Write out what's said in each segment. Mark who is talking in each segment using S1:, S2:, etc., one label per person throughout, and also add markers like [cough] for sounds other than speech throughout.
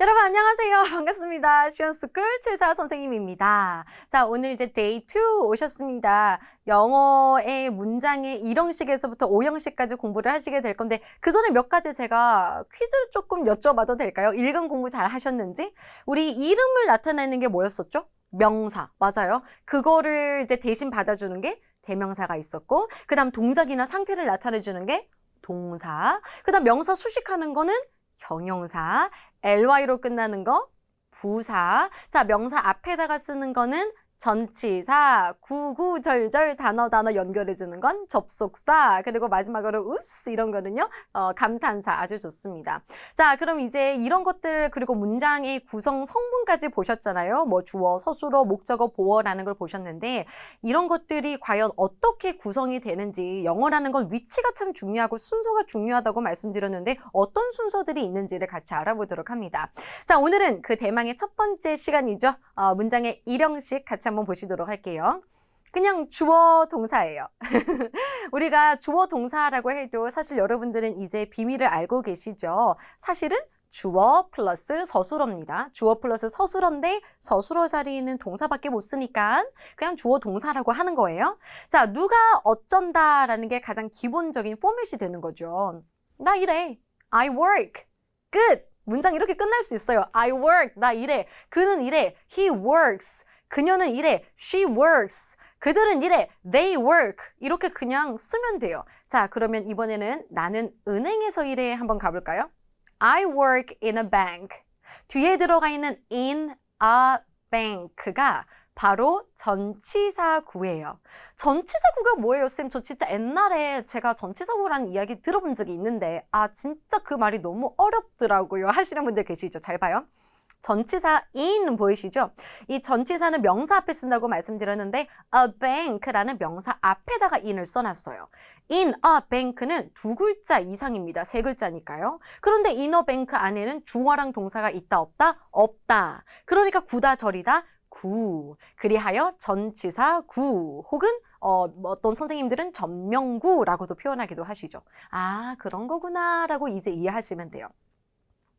S1: 여러분 안녕하세요. [laughs] 반갑습니다. 시원스쿨 최사 선생님입니다. 자, 오늘 이제 데이 2 오셨습니다. 영어의 문장의 1형식에서부터 5형식까지 공부를 하시게 될 건데 그 전에 몇 가지 제가 퀴즈를 조금 여쭤봐도 될까요? 읽은 공부 잘 하셨는지? 우리 이름을 나타내는 게 뭐였었죠? 명사. 맞아요. 그거를 이제 대신 받아주는 게 대명사가 있었고 그다음 동작이나 상태를 나타내 주는 게 동사. 그다음 명사 수식하는 거는 형용사, ly로 끝나는 거 부사. 자, 명사 앞에다가 쓰는 거는 전치사, 구구절절 단어 단어 연결해 주는 건 접속사, 그리고 마지막으로 읍스 이런 거는요. 어, 감탄사 아주 좋습니다. 자, 그럼 이제 이런 것들 그리고 문장의 구성 성분까지 보셨잖아요. 뭐 주어, 서술어, 목적어, 보어라는 걸 보셨는데 이런 것들이 과연 어떻게 구성이 되는지 영어라는 건 위치가 참 중요하고 순서가 중요하다고 말씀드렸는데 어떤 순서들이 있는지를 같이 알아보도록 합니다. 자, 오늘은 그 대망의 첫 번째 시간이죠. 어, 문장의 일형식 같이 한번 보시도록 할게요. 그냥 주어 동사예요. [laughs] 우리가 주어 동사라고 해도 사실 여러분들은 이제 비밀을 알고 계시죠. 사실은 주어 플러스 서술어입니다. 주어 플러스 서술어인데 서술어 자리에는 동사밖에 못 쓰니까 그냥 주어 동사라고 하는 거예요. 자, 누가 어쩐다라는 게 가장 기본적인 포맷이 되는 거죠. 나 이래. I work. 끝. 문장 이렇게 끝날 수 있어요. I work. 나 이래. 그는 이래. He works. 그녀는 이래. She works. 그들은 이래. They work. 이렇게 그냥 쓰면 돼요. 자, 그러면 이번에는 나는 은행에서 일해 한번 가볼까요? I work in a bank. 뒤에 들어가 있는 in a bank가 바로 전치사구예요. 전치사구가 뭐예요, 쌤? 저 진짜 옛날에 제가 전치사구라는 이야기 들어본 적이 있는데, 아, 진짜 그 말이 너무 어렵더라고요. 하시는 분들 계시죠? 잘 봐요. 전치사 in 보이시죠? 이 전치사는 명사 앞에 쓴다고 말씀드렸는데 a bank라는 명사 앞에다가 in을 써놨어요. in a bank는 두 글자 이상입니다. 세 글자니까요. 그런데 in a bank 안에는 주어랑 동사가 있다 없다? 없다. 그러니까 구다 절이다 구. 그리하여 전치사 구 혹은 어, 뭐 어떤 선생님들은 전명구라고도 표현하기도 하시죠. 아 그런 거구나 라고 이제 이해하시면 돼요.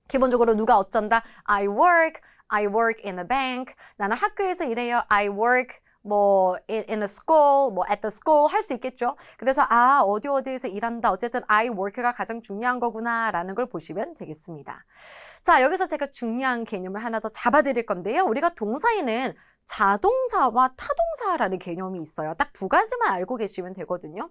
S1: 기본적으로 누가 어쩐다. I work, I work in a bank. 나는 학교에서 일해요. I work 뭐 in, in a school, 뭐 at the school 할 수 있겠죠. 그래서 아 어디 어디에서 일한다. 어쨌든 I work가 가장 중요한 거구나라는 걸 보시면 되겠습니다. 자 여기서 제가 중요한 개념을 하나 더 잡아드릴 건데요. 우리가 동사에는 자동사와 타동사라는 개념이 있어요. 딱 두 가지만 알고 계시면 되거든요.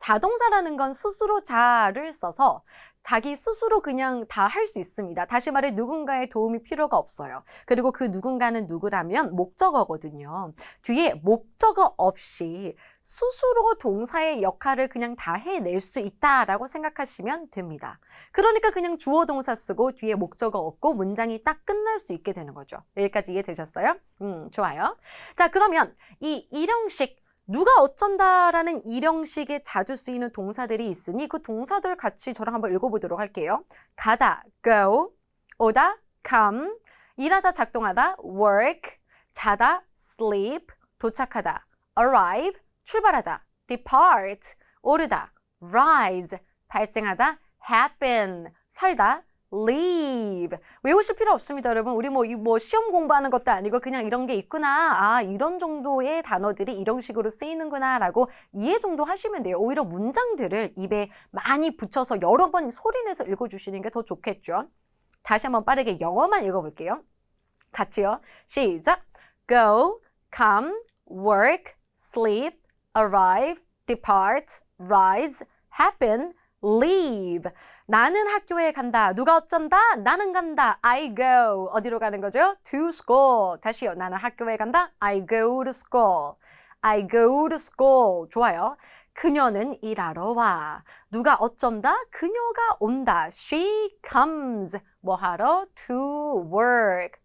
S1: 자동사라는 건 스스로 자를 써서 자기 스스로 그냥 다 할 수 있습니다. 다시 말해 누군가의 도움이 필요가 없어요. 그리고 그 누군가는 누구라면 목적어거든요. 뒤에 목적어 없이 스스로 동사의 역할을 그냥 다 해낼 수 있다라고 생각하시면 됩니다. 그러니까 그냥 주어 동사 쓰고 뒤에 목적어 없고 문장이 딱 끝날 수 있게 되는 거죠. 여기까지 이해되셨어요? 음, 좋아요. 자, 그러면 이 일형식 누가 어쩐다라는 일형식에 자주 쓰이는 동사들이 있으니 그 동사들 같이 저랑 한번 읽어보도록 할게요. 가다, go, 오다, come, 일하다, 작동하다, work, 자다, sleep, 도착하다, arrive, 출발하다, depart, 오르다, rise, 발생하다, happen, 살다, leave. 외우실 필요 없습니다, 여러분. 우리 뭐, 뭐, 시험 공부하는 것도 아니고 그냥 이런 게 있구나. 아, 이런 정도의 단어들이 이런 식으로 쓰이는구나. 라고 이해 정도 하시면 돼요. 오히려 문장들을 입에 많이 붙여서 여러 번 소리내서 읽어주시는 게 더 좋겠죠. 다시 한번 빠르게 영어만 읽어볼게요. 같이요. 시작. Go, come, work, sleep, arrive, depart, rise, happen, leave. 나는 학교에 간다. 누가 어쩐다? 나는 간다. I go. 어디로 가는 거죠? To school. 다시요. 나는 학교에 간다. I go to school. I go to school. 좋아요. 그녀는 일하러 와. 누가 어쩐다? 그녀가 온다. She comes. 뭐 하러? To work.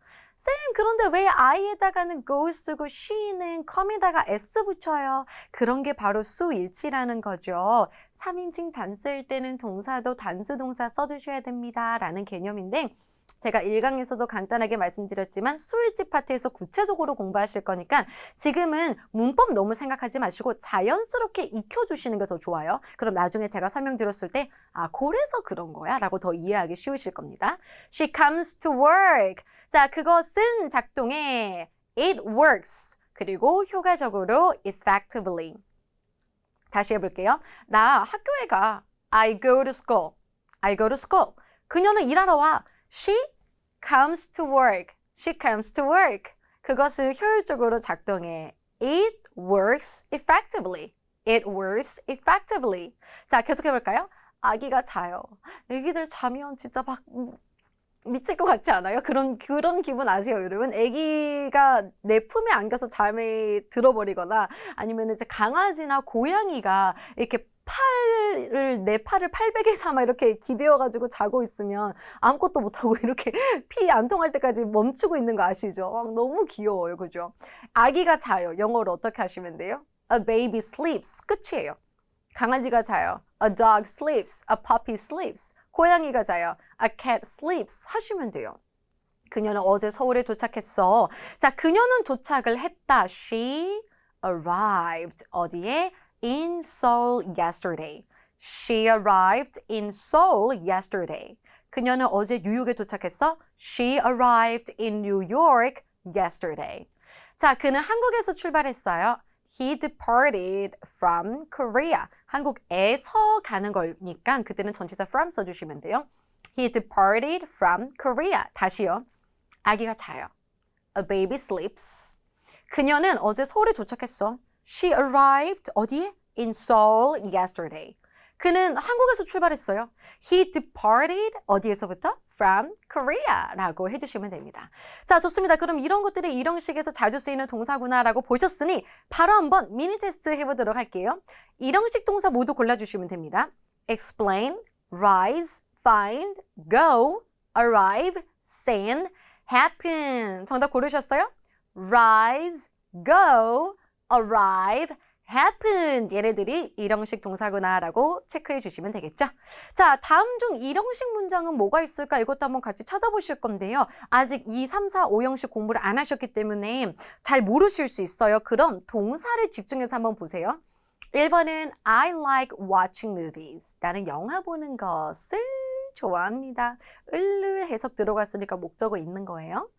S1: 쌤, 그런데 왜 I에다가는 go 쓰고 she는 come에다가 s 붙여요? 그런 게 바로 수일치라는 거죠. 3인칭 단수일 때는 동사도 단수 동사 써주셔야 됩니다. 라는 개념인데 제가 1강에서도 간단하게 말씀드렸지만 술집 파트에서 구체적으로 공부하실 거니까 지금은 문법 너무 생각하지 마시고 자연스럽게 익혀주시는 게 더 좋아요. 그럼 나중에 제가 설명드렸을 때, 아, 그래서 그런 거야? 라고 더 이해하기 쉬우실 겁니다. She comes to work. 자, 그것은 작동에 it works. 그리고 효과적으로 effectively. 다시 해볼게요. 나 학교에 가. I go to school. I go to school. 그녀는 일하러 와. She comes to work. She comes to work. 그것을 효율적으로 작동해. It works effectively. It works effectively. 자, 계속 해 볼까요? 아기가 자요. 아기들 자면 진짜 막 미칠 것 같지 않아요? 그런 그런 기분 아세요, 여러분? 아기가 내 품에 안겨서 잠에 들어버리거나 아니면 이제 강아지나 고양이가 이렇게 팔을 내 팔을 팔베개 삼아 이렇게 기대어 가지고 자고 있으면 아무것도 못 하고 [laughs] 이렇게 피 안 통할 때까지 멈추고 있는 거 아시죠? 막 너무 귀여워요, 그죠? 아기가 자요. 영어로 어떻게 하시면 돼요? A baby sleeps. 끝이에요. 강아지가 자요. A dog sleeps. A puppy sleeps. 고양이가 자요. A cat sleeps. 하시면 돼요. 그녀는 어제 서울에 도착했어. 자, 그녀는 도착을 했다. She arrived. 어디에? In Seoul yesterday. She arrived in Seoul yesterday. 그녀는 어제 뉴욕에 도착했어. She arrived in New York yesterday. 자, 그는 한국에서 출발했어요. He departed from Korea. 한국에서 가는 거니까 그때는 전치사 from 써주시면 돼요. He departed from Korea. 다시요. 아기가 자요. A baby sleeps. 그녀는 어제 서울에 도착했어. She arrived 어디에? In Seoul yesterday. 그는 한국에서 출발했어요. He departed 어디에서부터? From Korea라고 해주시면 됩니다. 자, 좋습니다. 그럼 이런 것들이 일형식에서 자주 쓰이는 동사구나라고 보셨으니 바로 한번 미니 테스트 해보도록 할게요. 일형식 동사 모두 골라주시면 됩니다. Explain, rise, find, go, arrive, send, happen. 정답 고르셨어요? rise, go, arrive, happen. 얘네들이 일형식 동사구나라고 체크해 주시면 되겠죠? 자, 다음 중 일형식 문장은 뭐가 있을까? 이것도 한번 같이 찾아보실 건데요. 아직 2, 3, 4, 5형식 공부를 안 하셨기 때문에 잘 모르실 수 있어요. 그럼 동사를 집중해서 한번 보세요. 1번은 I like watching movies. 나는 영화 보는 것을 좋아합니다. 을을 해석 들어갔으니까 목적어 있는 거예요.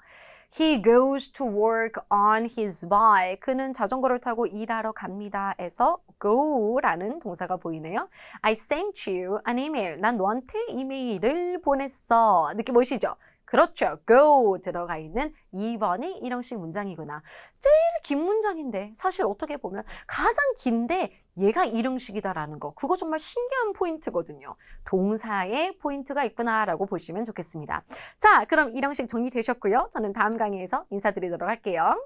S1: He goes to work on his bike. 그는 자전거를 타고 일하러 갑니다. 에서 go라는 동사가 보이네요. I sent you an email. 난 너한테 이메일을 보냈어. 느낌 오시죠? 그렇죠. go 들어가 있는 2번이 일형식 문장이구나. 제일 긴 문장인데 사실 어떻게 보면 가장 긴데 얘가 일형식이다라는 거. 그거 정말 신기한 포인트거든요. 동사에 포인트가 있구나라고 보시면 좋겠습니다. 자, 그럼 일형식 정리되셨고요. 저는 다음 강의에서 인사드리도록 할게요.